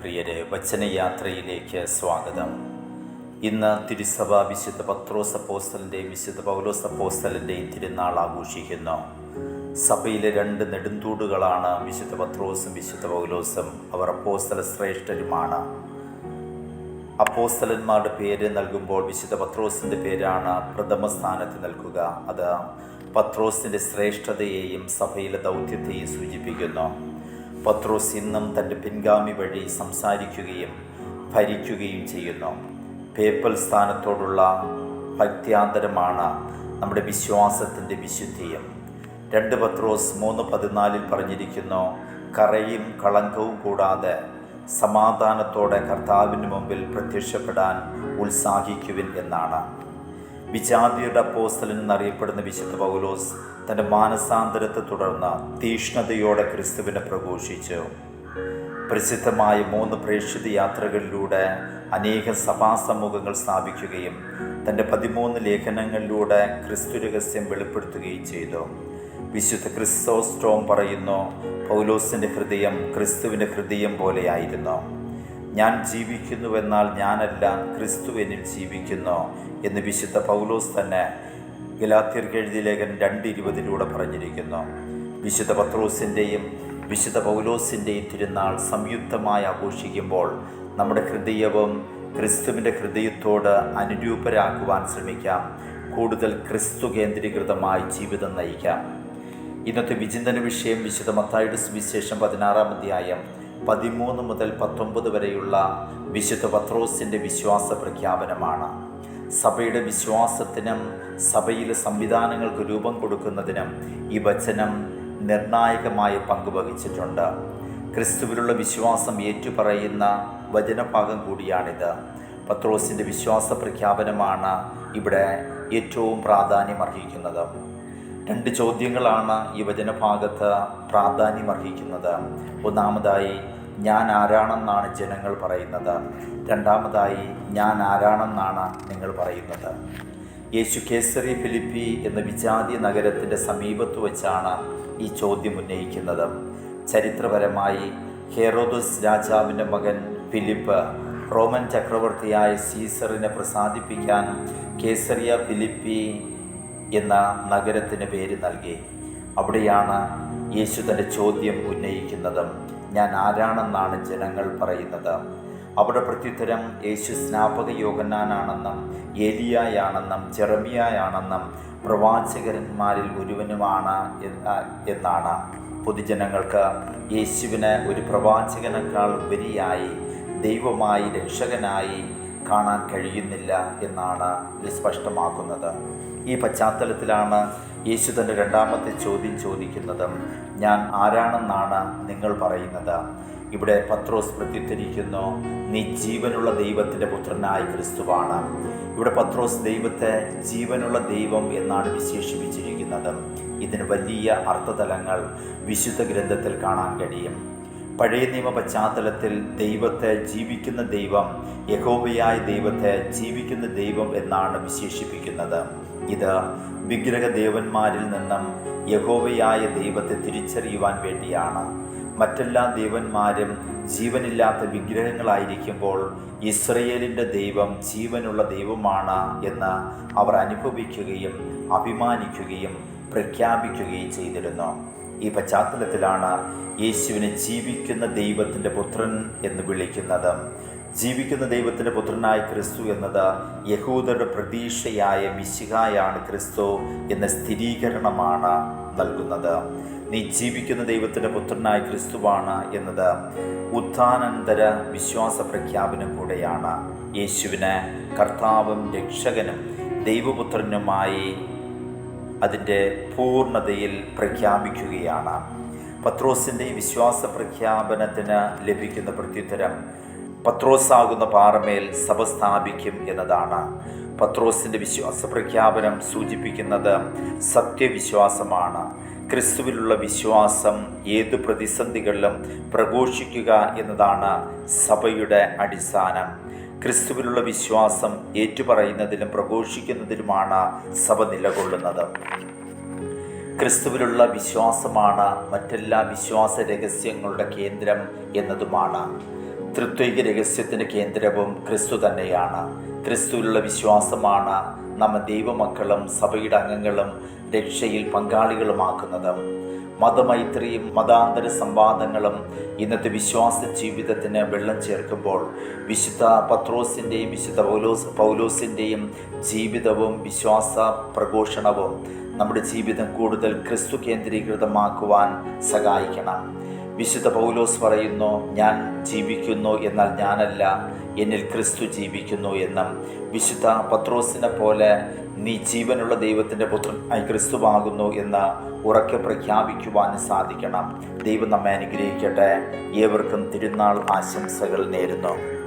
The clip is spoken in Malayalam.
പ്രിയരെ വചനയാത്രയിലേക്ക് സ്വാഗതം. ഇന്ന് തിരുസഭ വിശുദ്ധ പത്രോസ് അപ്പോസ്തലിന്റെയും വിശുദ്ധ പൗലോസ് അപ്പോസ്തലിന്റെയും തിരുനാൾ ആഘോഷിക്കുന്നു. സഭയിലെ രണ്ട് നെടുന്തൂടുകളാണ് വിശുദ്ധ പത്രോസും വിശുദ്ധ പൗലോസും അവർ അപ്പോസ്തല ശ്രേഷ്ഠരുമാണ്. അപ്പോസ്തലന്മാരുടെ പേര് നൽകുമ്പോൾ വിശുദ്ധ പത്രോസിന്റെ പേരാണ് പ്രഥമ സ്ഥാനത്ത് നൽകുക. അത് പത്രോസിന്റെ ശ്രേഷ്ഠതയെയും സഭയിലെ ദൗത്യത്തെയും സൂചിപ്പിക്കുന്നു. പത്രോസ് ഇന്നും തന്റെ പിൻഗാമി വഴി സംസാരിക്കുകയും ഭരിക്കുകയും ചെയ്യുന്നു. പേപ്പൽ സ്ഥാനത്തോടുള്ള ഭക്ത്യാന്തരമാണ് നമ്മുടെ വിശ്വാസത്തിന്റെ വിശുദ്ധിയും. രണ്ട് പത്രോസ് മൂന്ന് പതിനാലിൽ പറഞ്ഞിരിക്കുന്നു കറയും കളങ്കവും കൂടാതെ സമാധാനത്തോടെ കർത്താവിന് മുമ്പിൽ പ്രത്യക്ഷപ്പെടാൻ ഉത്സാഹിക്കുവിൻ എന്നാണ്. വിജാതിയുടെ അപ്പോസ്തലൻ എന്നറിയപ്പെടുന്ന വിശുദ്ധ പൗലോസ് തന്റെ മാനസാന്തരത്തെ തുടർന്ന് തീഷ്ണതയോടെ ക്രിസ്തുവിനെ പ്രഘോഷിച്ചു. പ്രസിദ്ധമായ മൂന്ന് പ്രേക്ഷിത യാത്രകളിലൂടെ അനേകം സഭാസമൂഹങ്ങൾ സ്ഥാപിക്കുകയും തന്റെ പതിമൂന്ന് ലേഖനങ്ങളിലൂടെ ക്രിസ്തു രഹസ്യം വെളിപ്പെടുത്തുകയും ചെയ്തു. വിശുദ്ധ ക്രിസ്തോസ്റ്റോം പറയുന്നു പൗലോസിന്റെ ഹൃദയം ക്രിസ്തുവിന്റെ ഹൃദയം പോലെയായിരുന്നു ഞാൻ ജീവിക്കുന്നുവെന്നാൽ ഞാനല്ല ക്രിസ്തു എന്നിൽ ജീവിക്കുന്നു എന്ന് വിശുദ്ധ പൗലോസ് തന്നെ ഗലാത്യർക്ക് എഴുതിയ ലേഖൻ രണ്ട് ഇരുപതിലൂടെ പറഞ്ഞിരിക്കുന്നു. വിശുദ്ധ പത്രോസിന്റെയും വിശുദ്ധ പൗലോസിന്റെയും തിരുനാൾ സംയുക്തമായി ആഘോഷിക്കുമ്പോൾ നമ്മുടെ ഹൃദയവും ക്രിസ്തുവിന്റെ ഹൃദയത്തോട് അനുരൂപരാക്കുവാൻ ശ്രമിക്കാം. കൂടുതൽ ക്രിസ്തു കേന്ദ്രീകൃതമായി ജീവിതം നയിക്കാം. ഇന്നത്തെ വിചിന്തന വിഷയം വിശുദ്ധ മത്തായുടെ സുവിശേഷം പതിനാറാം അധ്യായം പതിമൂന്ന് മുതൽ പത്തൊമ്പത് വരെയുള്ള വിശുദ്ധ പത്രോസിന്റെ വിശ്വാസ പ്രഖ്യാപനമാണ്. സഭയുടെ വിശ്വാസത്തിനും സഭയിലെ സംവിധാനങ്ങൾക്ക് രൂപം കൊടുക്കുന്നതിനും ഈ വചനം നിർണായകമായ പങ്ക് വഹിച്ചിട്ടുണ്ട്. ക്രിസ്തുവിലുള്ള വിശ്വാസം ഏറ്റുപറയുന്ന വചനഭാഗം കൂടിയാണിത്. പത്രോസിന്റെ വിശ്വാസ പ്രഖ്യാപനമാണ് ഇവിടെ ഏറ്റവും പ്രാധാന്യം പ്രാധാന്യമർഹിക്കുന്നത്. രണ്ട് ചോദ്യങ്ങളാണ് ഈ വചനഭാഗത്ത് പ്രാധാന്യമർഹിക്കുന്നത്. ഒന്നാമതായി ഞാൻ ആരാണെന്നാണ് ജനങ്ങൾ പറയുന്നത്. രണ്ടാമതായി ഞാൻ ആരാണെന്നാണ് നിങ്ങൾ പറയുന്നത്. യേശു കേസറി ഫിലിപ്പി എന്ന വിജാതി നഗരത്തിന്റെ സമീപത്ത് വച്ചാണ് ഈ ചോദ്യം ഉന്നയിക്കുന്നത്. ചരിത്രപരമായി ഹെറോദസ് രാജാവിന്റെ മകൻ ഫിലിപ്പ് റോമൻ ചക്രവർത്തിയായ സീസറിനെ പ്രസാദിപ്പിക്കാൻ കേസറിയ ഫിലിപ്പി എന്ന നഗരത്തിന് പേര് നൽകി. അവിടെയാണ് യേശു തന്റെ ചോദ്യം ഉന്നയിക്കുന്നതും. ഞാൻ ആരാണെന്നാണ് ജനങ്ങൾ പറയുന്നത്? അവിടെ പ്രത്യുത്തരം യേശു സ്നാപക യോഗന്നാനാണെന്നും ഏലിയായാണെന്നും ചെറമിയായാണെന്നും പ്രവാചകന്മാരിൽ ഒരുവനുമാണ് എന്നാണ്. പൊതുജനങ്ങൾക്ക് യേശുവിന് ഒരു പ്രവാചകനേക്കാൾ ഉപരിയായി ദൈവമായി രക്ഷകനായി കാണാൻ കഴിയുന്നില്ല എന്നാണ് ഇത് സ്പഷ്ടമാക്കുന്നത്. ഈ പശ്ചാത്തലത്തിലാണ് യേശു തന്റെ രണ്ടാമത്തെ ചോദ്യം ചോദിക്കുന്നത്. ഞാൻ ആരാണെന്നാണ് നിങ്ങൾ പറയുന്നത്? ഇവിടെ പത്രോസ് പ്രത്യുദ്ധരിക്കുന്നു നീ ജീവനുള്ള ദൈവത്തിന്റെ പുത്രനായ ക്രിസ്തുവാണ്. ഇവിടെ പത്രോസ് ദൈവത്തെ ജീവനുള്ള ദൈവം എന്നാണ് വിശേഷിപ്പിച്ചിരിക്കുന്നത്. ഇതിന് വലിയ അർത്ഥതലങ്ങൾ വിശുദ്ധ ഗ്രന്ഥത്തിൽ കാണാൻ കഴിയും. പഴയ നിയമ പശ്ചാത്തലത്തിൽ ദൈവത്തെ ജീവിക്കുന്ന ദൈവം യഹോബയായ ദൈവത്തെ ജീവിക്കുന്ന ദൈവം എന്നാണ് വിശേഷിപ്പിക്കുന്നത്. ഇത് വിഗ്രഹ ദേവന്മാരിൽ നിന്നും യഹോവയായ ദൈവത്തെ തിരിച്ചറിയുവാൻ വേണ്ടിയാണ്. മറ്റെല്ലാ ദേവന്മാരും ജീവനില്ലാത്ത വിഗ്രഹങ്ങളായിരിക്കുമ്പോൾ ഇസ്രയേലിന്റെ ദൈവം ജീവനുള്ള ദൈവമാണ് എന്ന് അവർ അനുഭവിക്കുകയും അഭിമാനിക്കുകയും പ്രഖ്യാപിക്കുകയും ചെയ്തിരുന്നു. ഈ പശ്ചാത്തലത്തിലാണ് യേശുവിനെ ജീവിക്കുന്ന ദൈവത്തിന്റെ പുത്രൻ എന്ന് വിളിക്കുന്നത്. ജീവിക്കുന്ന ദൈവത്തിന്റെ പുത്രനായ ക്രിസ്തു എന്നത് യഹൂദരുടെ പ്രതീക്ഷയായ മിശികായാണ് ക്രിസ്തു എന്ന സ്ഥിരീകരണമാണ് നൽകുന്നത്. നീ ജീവിക്കുന്ന ദൈവത്തിന്റെ പുത്രനായ ക്രിസ്തുവാണ് എന്നത് ഉത്ഥാനന്തര വിശ്വാസ പ്രഖ്യാപനം കൂടെയാണ്. യേശുവിനെ കർത്താവും രക്ഷകനും ദൈവപുത്രനുമായി അതിന്റെ പൂർണതയിൽ പ്രഖ്യാപിക്കുകയാണ്. പത്രോസിന്റെ ഈ വിശ്വാസ പ്രഖ്യാപനത്തിന് ലഭിക്കുന്ന പ്രത്യുത്തരം പത്രോസാകുന്ന പാറമേൽ സഭ സ്ഥാപിക്കും എന്നതാണ്. പത്രോസിന്റെ വിശ്വാസ പ്രഖ്യാപനം സൂചിപ്പിക്കുന്നത് സത്യവിശ്വാസമാണ്. ക്രിസ്തുവിലുള്ള വിശ്വാസം ഏതു പ്രതിസന്ധികളിലും പ്രഘോഷിക്കുക എന്നതാണ് സഭയുടെ അടിസ്ഥാനം. ക്രിസ്തുവിലുള്ള വിശ്വാസം ഏറ്റുപറയുന്നതിലും പ്രഘോഷിക്കുന്നതിലുമാണ് സഭ നിലകൊള്ളുന്നത്. ക്രിസ്തുവിലുള്ള വിശ്വാസമാണ് മറ്റെല്ലാ വിശ്വാസ രഹസ്യങ്ങളുടെ കേന്ദ്രം എന്നതുമാണ്. തൃത്വിക രഹസ്യത്തിന്റെ കേന്ദ്രവും ക്രിസ്തു തന്നെയാണ്. ക്രിസ്തുവിലുള്ള വിശ്വാസമാണ് നമ്മെ ദൈവമക്കളും സഭയുടെ അംഗങ്ങളും രക്ഷയിൽ പങ്കാളികളുമാക്കുന്നത്. മതമൈത്രിയും മതാന്തര സംവാദങ്ങളും ഇന്നത്തെ വിശ്വാസ ജീവിതത്തിന് വെള്ളം ചേർക്കുമ്പോൾ വിശുദ്ധ പത്രോസിന്റെയും വിശുദ്ധ പൗലോസ് പൗലോസിന്റെയും ജീവിതവും വിശ്വാസ പ്രഘോഷണവും നമ്മുടെ ജീവിതം കൂടുതൽ ക്രിസ്തു കേന്ദ്രീകൃതമാക്കുവാൻ സഹായിക്കണം. വിശുദ്ധ പൗലോസ് പറയുന്നു ഞാൻ ജീവിക്കുന്നു എന്നാൽ ഞാനല്ല എന്നിൽ ക്രിസ്തു ജീവിക്കുന്നു എന്നും. വിശുദ്ധ പത്രോസിനെ പോലെ നീ ജീവനുള്ള ദൈവത്തിന്റെ പുത്രൻ ആയി ക്രിസ്തുവാകുന്നു എന്ന് ഉറക്കെ പ്രഖ്യാപിക്കുവാൻ സാധിക്കണം. ദൈവം നമ്മെ അനുഗ്രഹിക്കട്ടെ. ഏവർക്കും തിരുനാൾ ആശംസകൾ നേരുന്നു.